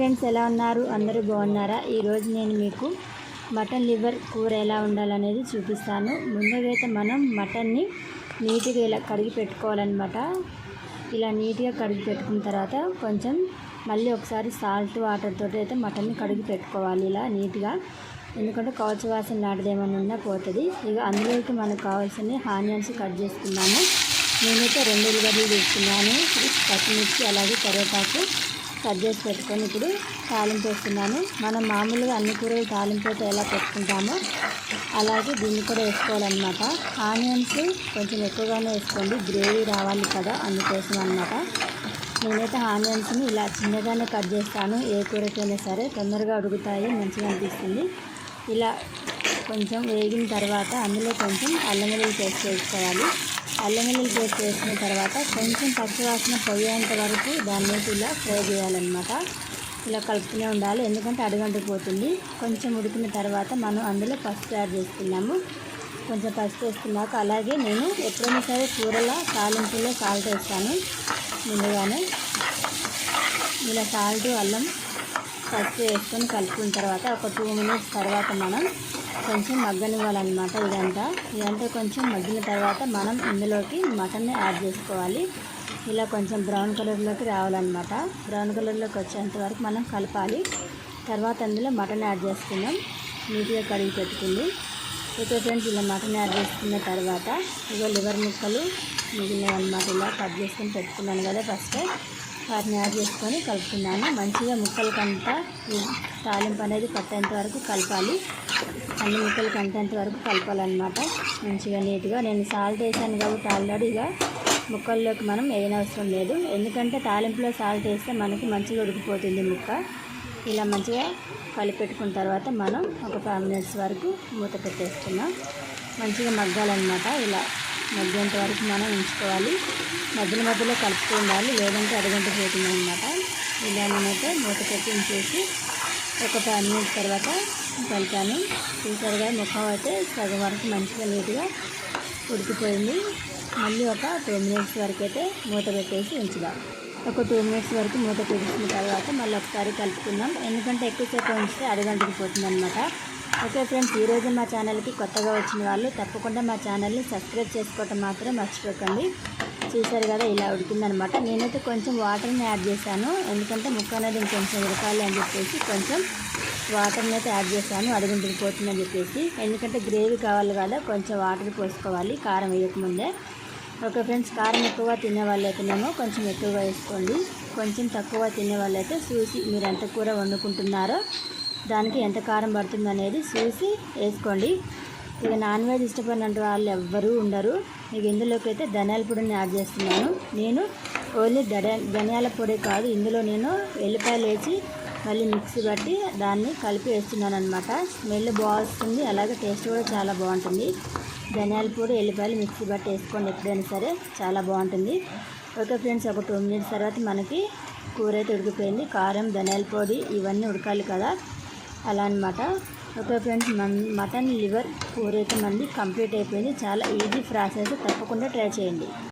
Friends ఎలా ఉన్నారు? అందరూ బాగున్నారా? ఈరోజు నేను మీకు మటన్ లివర్ కూర ఎలా ఉండాలనేది చూపిస్తాను. ముందుగా అయితే మనం మటన్ని నీట్గా ఇలా కడిగి పెట్టుకోవాలన్నమాట. ఇలా నీట్గా కడిగి పెట్టుకున్న తర్వాత కొంచెం మళ్ళీ ఒకసారి సాల్ట్ వాటర్ తోటి అయితే మటన్ని కడిగి పెట్టుకోవాలి ఇలా నీట్గా. ఎందుకంటే కవచ వాసన లాంటిది ఉన్నా పోతుంది. ఇక అందులోకి మనకు కావాల్సిన ఆనియన్స్ కట్ చేసుకున్నాము నేనైతే రెండు ఉల్లిగడ్డలు తీసుకున్నాను. పచ్చిమిర్చి అలాగే కరివేపాకు. కట్ చేసి పెట్టుకొని ఇప్పుడు తాలింపు వేస్తున్నాను. మనం మామూలుగా అన్ని కూరలు తాలింపు అయితే ఎలా పెట్టుకుంటామో అలాగే దీన్ని కూడా వేసుకోవాలన్నమాట. ఆనియన్స్ కొంచెం ఎక్కువగానే వేసుకోండి. గ్రేవీ రావాలి కదా అందుకోసం అనమాట నేనైతే ఆనియన్స్ని ఇలా చిన్నగానే కట్ చేస్తాను. ఏ కూరకైనా సరే తొందరగా ఉడుకుతాయి మంచిగా అనిపిస్తుంది. ఇలా కొంచెం వేగిన తర్వాత అందులో కొంచెం అల్లం వెల్లుల్లి పేస్ట్ వేసుకోవాలి. అల్లం వెల్లుల్లి పేస్ట్ వేసిన తర్వాత కొంచెం పచ్చివాసన పోయేంత వరకు దాన్ని ఇలా ఫ్రై చేయాలన్నమాట. ఇలా కలుపుతూనే ఉండాలి ఎందుకంటే అడుగంటిపోతుంది కొంచెం ఉడికిన తర్వాత మనం అందులో పసుపు యాడ్ చేసుకున్నాము. కొంచెం పసుపు వేసుకున్నాక అలాగే నేను ఎప్పుడైనా సరే కూరలో తాలింపులో సాల్ట్ వేస్తాను ముందుగానే. ఇలా సాల్ట్ అల్లం పసుపు వేసుకొని కలుపుకున్న తర్వాత ఒక టూ మినిట్స్ తర్వాత మనం కొంచెం మగ్గనివ్వాలన్నమాట ఇదంతా. ఇదంతా కొంచెం మగ్గిన తర్వాత మనం ఇందులోకి మటన్ని యాడ్ చేసుకోవాలి. ఇలా కొంచెం బ్రౌన్ కలర్లోకి రావాలన్నమాట. బ్రౌన్ కలర్లోకి వచ్చేంత వరకు మనం కలపాలి. తర్వాత అందులో మటన్ యాడ్ చేసుకుందాం. నీట్గా కడిగి పెట్టుకుంది. ఓకే ఫ్రెండ్స్ ఇలా మటన్ యాడ్ చేసుకున్న తర్వాత ఇక లివర్ ముక్కలు మిగిలినవి అనమాట ఇలా కట్ చేసుకొని పెట్టుకున్నాను కదా ఫస్ట్. వాటిని యాడ్ చేసుకొని కలుపుతున్నాను. మంచిగా ముక్కలకంతా తాలింపు అనేది పట్టేంత వరకు కలపాలి. అన్ని ముక్కలు కంటేంత వరకు కలపాలన్నమాట. మంచిగా నీట్గా. నేను సాల్ట్ వేసాను కాబట్టి ఆల్రెడీ ఇక ముక్కల్లోకి మనం వేయనవసరం లేదు. ఎందుకంటే తాలింపులో సాల్ట్ వేస్తే మనకి మంచిగా ఉడికిపోతుంది ముక్క. ఇలా మంచిగా కలిపెట్టుకున్న తర్వాత మనం ఒక ఫైవ్ మినిట్స్ వరకు మూత పెట్టేస్తున్నాం. మంచిగా మగ్గాలన్నమాట. ఇలా మగ్గేంత వరకు మనం ఉంచుకోవాలి. మధ్యలో మధ్యలో కలుపుతూ ఉండాలి. లేదంటే అరగంట పోతుంది అనమాట ఇలా మూత పెట్టి ఉంచేసి ఒక పది మినిట్స్ తర్వాత కలిపాను. చూసారుగా ముఖం అయితే సగం వరకు మంచిగా నీట్గా ఉడికిపోయింది. మళ్ళీ ఒక టూ మినిట్స్ వరకు అయితే మూత పెట్టేసి ఉంచుదాం. ఒక టూ మినిట్స్ వరకు మూత పెట్టిన తర్వాత మళ్ళీ ఒకసారి కలుపుకుందాం. ఎందుకంటే ఎక్కువసేపు ఉంచితే అరగంటకి పోతుంది అనమాట ఓకే ఫ్రెండ్స్ ఈరోజు మా ఛానల్కి కొత్తగా వచ్చిన వాళ్ళు తప్పకుండా మా ఛానల్ని సబ్స్క్రైబ్ చేసుకోవటం మాత్రం మర్చిపోకండి. చూసారు కదా ఇలా ఉడికిందనమాట. నేనైతే కొంచెం వాటర్ని యాడ్ చేశాను. ఎందుకంటే ముక్క అనేది ఇంకొంచెం ఉడకాలి అని చెప్పేసి కొంచెం వాటర్ని అయితే యాడ్ చేశాను. అడుగుంటుకుపోతుందని చెప్పేసి. ఎందుకంటే గ్రేవీ కావాలి కదా కొంచెం వాటర్ పోసుకోవాలి కారం వేయకముందే ఓకే ఫ్రెండ్స్ కారం ఎక్కువ తినే వాళ్ళైతేనేమో కొంచెం ఎక్కువగా వేసుకోండి. కొంచెం తక్కువ తినే వాళ్ళైతే చూసి మీరు ఎంత కూర వండుకుంటున్నారో దానికి ఎంత కారం పడుతుంది అనేది చూసి వేసుకోండి. ఇక నాన్ వెజ్ ఇష్టపడినట్టు వాళ్ళు ఎవ్వరూ ఉండరు. ఇక ఇందులోకి అయితే ధనియాల పొడిని యాడ్ చేస్తున్నాను. నేను ఓన్లీ ధనియాల పొడి కాదు ఇందులో నేను వెల్లిపాయలు వేసి మళ్ళీ మిక్సీ పట్టి దాన్ని కలిపి వేస్తున్నాను అనమాట స్మెల్ బాగుస్తుంది అలాగే టేస్ట్ కూడా చాలా బాగుంటుంది. ధనియాల పొడి వెల్లిపాయలు మిక్సీ పట్టి వేసుకోండి ఎప్పుడైనా సరే చాలా బాగుంటుంది. ఓకే ఫ్రెండ్స్ ఒక టూ మినిట్స్ తర్వాత మనకి కూర అయితే ఉడికిపోయింది. కారం ధనియాల పొడి ఇవన్నీ ఉడకాలి కదా. అలా అనమాట ఓకే ఫ్రెండ్స్ మన్ మటన్ లివర్ కూర అయితే మంది కంప్లీట్ అయిపోయింది. చాలా ఈజీ ప్రాసెస్ తప్పకుండా ట్రై చేయండి.